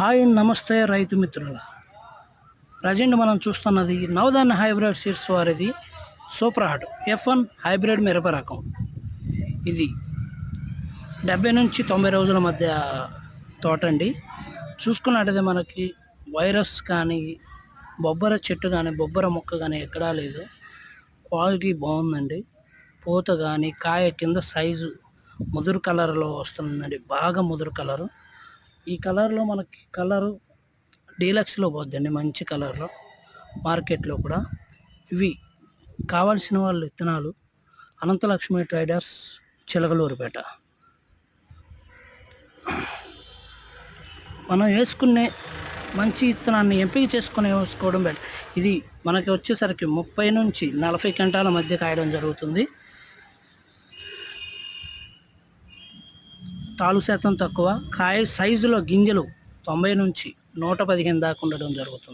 Hi నమస్తే రైతు మిత్రుల. ప్రజెంట్ మనం చూస్తున్నది నవదాన హైబ్రిడ్ సీడ్స్ వారిది super hot F one hybrid మిరప రకం. ఇది డెబ్బై నుంచి తొంభై రోజుల మధ్య తోట అండి. చూసుకున్నట్టయితే మనకి వైరస్ కానీ బొబ్బర చెట్టు కానీ బొబ్బర మొక్క కానీ ఎక్కడా లేదు. క్వాలిటీ బాగుందండి. పూత కానీ కాయ కింద సైజు ముదురు కలర్లో వస్తుందండి. బాగా ముదురు కలరు. ఈ కలర్లో మనకి కలరు డీలక్స్లో పోద్దండి మంచి కలర్లో మార్కెట్లో కూడా. ఇవి కావాల్సిన వాళ్ళ విత్తనాలు అనంతలక్ష్మి ట్రైడర్స్ చిలకలూరుపేట. మనం వేసుకునే మంచి విత్తనాన్ని ఎంపిక చేసుకుని వేసుకోవడం బెటర్. ఇది మనకి వచ్చేసరికి ముప్పై నుంచి నలభై గంటల మధ్య కాయడం జరుగుతుంది. తాలు శాతం తక్కువ కాయ సైజులో గింజలు తొంభై నుంచి నూట పదిహేను దాకా ఉండడం జరుగుతుంది.